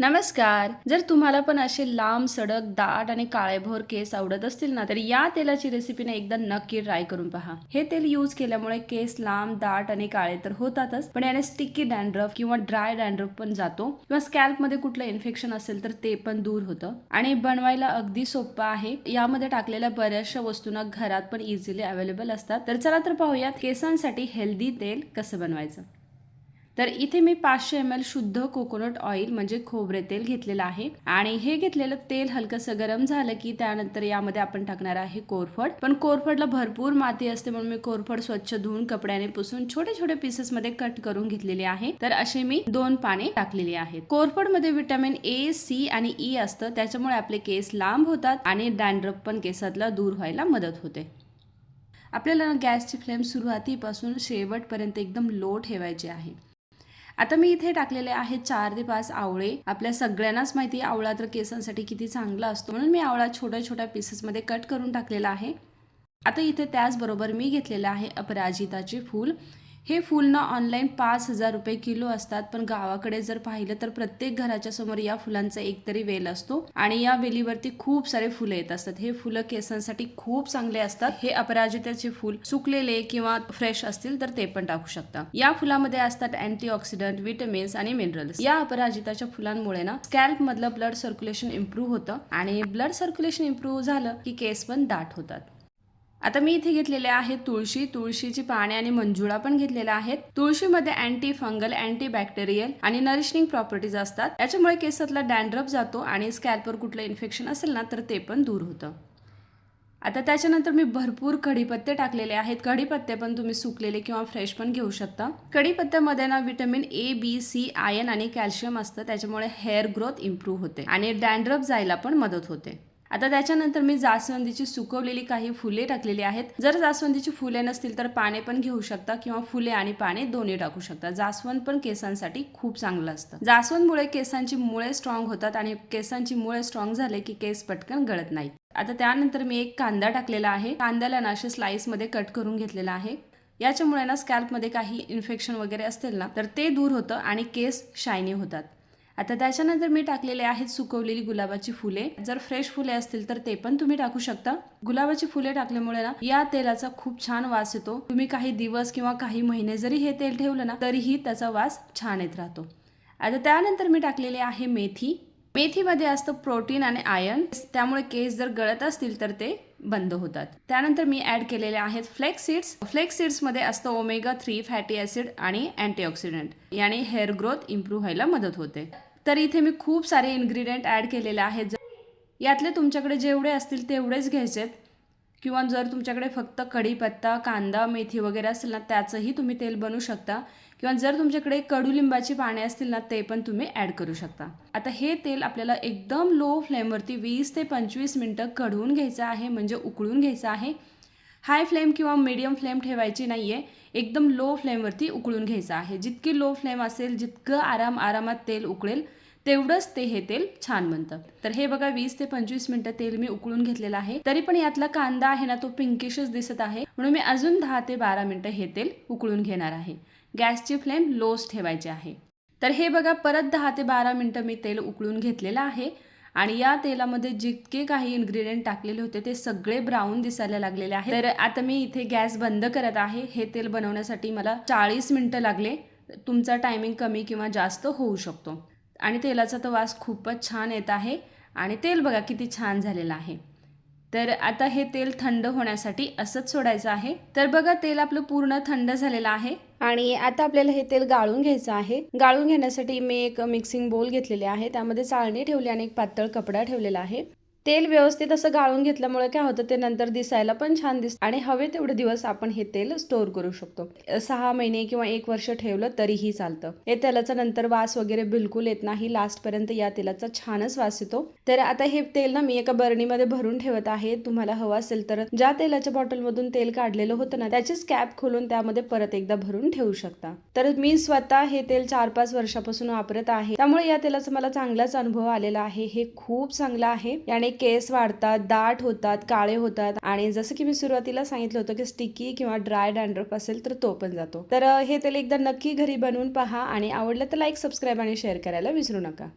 नमस्कार. जर तुम्हाला पण असे लांब सडक दाट आणि काळेभोर केस आवडत असतील ना तर या तेलाची रेसिपीने एकदा नक्की ट्राय करून पहा. हे तेल यूज केल्यामुळे केस लांब दाट आणि काळे तर होतातच पण याने स्टिकी डॅन्ड्रफ किंवा ड्राय डॅन्ड्रफ पण जातो. किंवा स्कॅल्पमध्ये कुठलं इन्फेक्शन असेल तर ते पण दूर होतं. आणि बनवायला अगदी सोपं आहे. यामध्ये टाकलेल्या बऱ्याचशा वस्तूंना घरात पण इझिली अवेलेबल असतात. तर चला तर पाहूयात केसांसाठी हेल्दी तेल कसं बनवायचं. तर इथे मी पाचशे एम एल शुद्ध कोकोनट ऑइल म्हणजे खोबरे तेल घेतलेलं आहे. आणि हे घेतलेलं तेल हलकंसं गरम झालं की त्यानंतर यामध्ये आपण टाकणार आहे कोरफड. पण कोरफडला भरपूर माती असते म्हणून मी कोरफड स्वच्छ धुवून कपड्याने पुसून छोटे छोटे पीसेस मध्ये कट करून घेतलेले आहे. तर असे मी दोन पाने टाकलेली आहेत. कोरफडमध्ये विटॅमिन ए सी आणि ई असतं. त्याच्यामुळे आपले केस लांब होतात आणि डॅन्ड्रप पण केसातला दूर व्हायला मदत होते. आपल्याला गॅसची फ्लेम सुरुवातीपासून शेवटपर्यंत एकदम लो ठेवायची आहे. आता मी इथे टाकलेले आहेत चार ते पाच आवळे. आपल्या सगळ्यांनाच माहिती आहे आवळा तर केसांसाठी किती चांगला असतो. म्हणून मी आवळा छोट्या छोट्या पीसेसमध्ये कट करून टाकलेला आहे. आता इथे त्याचबरोबर मी घेतलेलं आहे अपराजिताचे फूल. हे फूल ना ऑनलाईन पाच हजार रुपये किलो असतात. पण गावाकडे जर पाहिलं तर प्रत्येक घराच्या समोर या फुलांचा एक तरी वेल असतो. आणि या वेलीवरती खूप सारे फुलं येत असतात. हे फुलं केसांसाठी खूप चांगले असतात. हे अपराजिताचे फूल सुकलेले किंवा फ्रेश असतील तर ते पण टाकू शकता. या फुलामध्ये असतात अँटीऑक्सिडंट विटमिन्स आणि मिनरल्स या अपराजिताच्या फुलांमुळे ना स्कॅल्प मधलं ब्लड सर्क्युलेशन इम्प्रूव्ह होतं. आणि ब्लड सर्क्युलेशन इम्प्रूव्ह झालं की केस पण दाट होतात. आता मी इथे घेतलेले आहेत तुळशी तुळशीची पाने आणि मंजुळा पण घेतलेल्या आहेत. तुळशीमध्ये अँटी फंगल अँटी बॅक्टेरियल आणि नरिशनिंग प्रॉपर्टीज असतात. त्याच्यामुळे केसातला डॅन्ड्रप जातो आणि स्कॅल्पवर कुठलं इन्फेक्शन असेल ना तर ते पण दूर होतं. आता त्याच्यानंतर मी भरपूर कढीपत्ते टाकलेले आहेत. कढीपत्ते पण तुम्ही सुकलेले किंवा फ्रेश पण घेऊ शकता. कढीपत्त्यामध्ये ना vitamin A B C iron आणि कॅल्शियम असतं. त्याच्यामुळे हेअर ग्रोथ इम्प्रूव्ह होते आणि डॅन्ड्रप जायला पण मदत होते. आता त्याच्यानंतर मी जास्वंदीची सुकवलेली काही फुले टाकलेली आहेत. जर जास्वंदीची फुले नसतील तर पाने पण घेऊ शकता किंवा फुले आणि पाने दोन्ही टाकू शकता. जास्वंद पण केसांसाठी खूप चांगलं असतं. जास्वंदमुळे केसांची मुळे स्ट्रॉंग होतात आणि केसांची मुळे स्ट्रॉंग झाले की केस पटकन गळत नाहीत. आता त्यानंतर मी एक कांदा टाकलेला आहे. कांद्याला ना असे स्लाईसमध्ये कट करून घेतलेला आहे. याच्यामुळे ना स्कॅल्पमध्ये काही इन्फेक्शन वगैरे असतील ना तर ते दूर होतं आणि केस शायनी होतात. आता त्याच्यानंतर मी टाकलेले आहेत सुकवलेली गुलाबाची फुले. जर फ्रेश फुले असतील तर ते पण तुम्ही टाकू शकता. गुलाबाची फुले टाकल्यामुळे ना या तेलाचा खूप छान वास येतो. तुम्ही काही दिवस किंवा काही महिने जरी हे तेल ठेवलं ना तरीही त्याचा वास छान येत राहतो. आता त्यानंतर मी टाकलेले आहे मेथी. मेथीमध्ये असतं प्रोटीन आणि आयर्न त्यामुळे केस जर गळत असतील तर ते बंद होतात. त्यानंतर मी ऍड केलेले आहेत फ्लेक्स सीड्स फ्लेक्स सीड्समध्ये असतं ओमेगा थ्री फॅटी ऍसिड आणि अँटीऑक्सिडंट याने हेअर ग्रोथ इम्प्रूव्ह व्हायला मदत होते. तर इथे मी खूप सारे इन्ग्रेडियंट ॲड केलेले आहेत. यातले तुमच्याकडे जेवढे असतील तेवढेच घ्यायचेत किंवा जर तुमच्याकडे फक्त कढीपत्ता कांदा मेथी वगैरे असेल ना त्याचंही तुम्ही तेल बनवू शकता. किंवा जर तुमच्याकडे कडुलिंबाची पाने असतील ना ते पण तुम्ही ॲड करू शकता. आता हे तेल आपल्याला एकदम लो फ्लेमवरती वीस ते पंचवीस मिनटं कढवून घ्यायचं आहे. म्हणजे उकळून घ्यायचं आहे. हाय फ्लेम किंवा मीडियम फ्लेम ठेवायची नाही आहे एकदम लो फ्लेमवरती उकळून घ्यायचं आहे. जितकी लो फ्लेम असेल जितकं आराम आरामात तेल उकळेल तेवढंच ते हे तेल छान बनतं. तर हे बघा वीस ते पंचवीस मिनिटं तेल मी उकळून घेतलेलं आहे. तरी पण यातला कांदा आहे ना तो पिंकिशच दिसत आहे. म्हणून मी अजून दहा ते बारा मिनिटं हे तेल उकळून घेणार आहे. गॅसची फ्लेम लोच ठेवायची आहे. तर हे बघा परत दहा ते बारा मिनिटं मी तेल उकळून घेतलेलं आहे. आणि या तेलामध्ये जितके काही इन्ग्रेडियंट टाकलेले होते ते सगळे ब्राऊन दिसायला लागलेले आहे तर आता मी इथे गॅस बंद करत आहे. हे तेल बनवण्यासाठी मला चाळीस मिनटं लागले. तुमचा टायमिंग कमी किंवा जास्त होऊ शकतो. आणि तेलाचा तर वास खूपच छान येत आहे. आणि तेल बघा किती छान झालेलं आहे. तर आता हे तेल थंड होण्यासाठी असंच सोडायचं आहे. तर बघा तेल आपलं पूर्ण थंड झालेलं आहे. आणि आता आपल्याला हे तेल गाळून घ्यायचं आहे. गाळून घेण्यासाठी मी एक मिक्सिंग बोल घेतलेले आहे. त्यामध्ये चाळणी ठेवली आणि एक पातळ कपडा ठेवलेला आहे. तेल व्यवस्थित असं गाळून घेतल्यामुळे काय होतं ते नंतर दिसायला पण छान दिसतं. आणि हवे तेवढे दिवस आपण हे तेल स्टोअर करू शकतो. सहा महिने किंवा एक वर्ष ठेवलं तरीही चालतं. हे तेलाचा नंतर वास वगैरे बिलकुल येत नाही. लास्ट पर्यंत या तेलाचा छानच वास येतो. तर आता हे तेल ना मी एका बरणीमध्ये भरून ठेवत आहे. तुम्हाला हवं असेल तर ज्या तेलाच्या बॉटलमधून तेल काढलेलं होतं ना त्याचीच कॅप खोलून त्यामध्ये परत एकदा भरून ठेवू शकता. तर मी स्वतः हे तेल चार पाच वर्षापासून वापरत आहे. त्यामुळे या तेलाचा मला चांगलाच अनुभव आलेला आहे. हे खूप चांगलं आहे. याने केस वाढतात दाट होतात काळे होतात आणि जसं की मी सुरुवातीला सांगितलं होतं की स्टिकी किंवा ड्राय डॅन्ड्रफ असेल तर तो पण जातो. तर हे तेल एकदा नक्की घरी बनवून पहा आणि आवडलं तर लाईक सबस्क्राईब आणि शेअर करायला विसरू नका.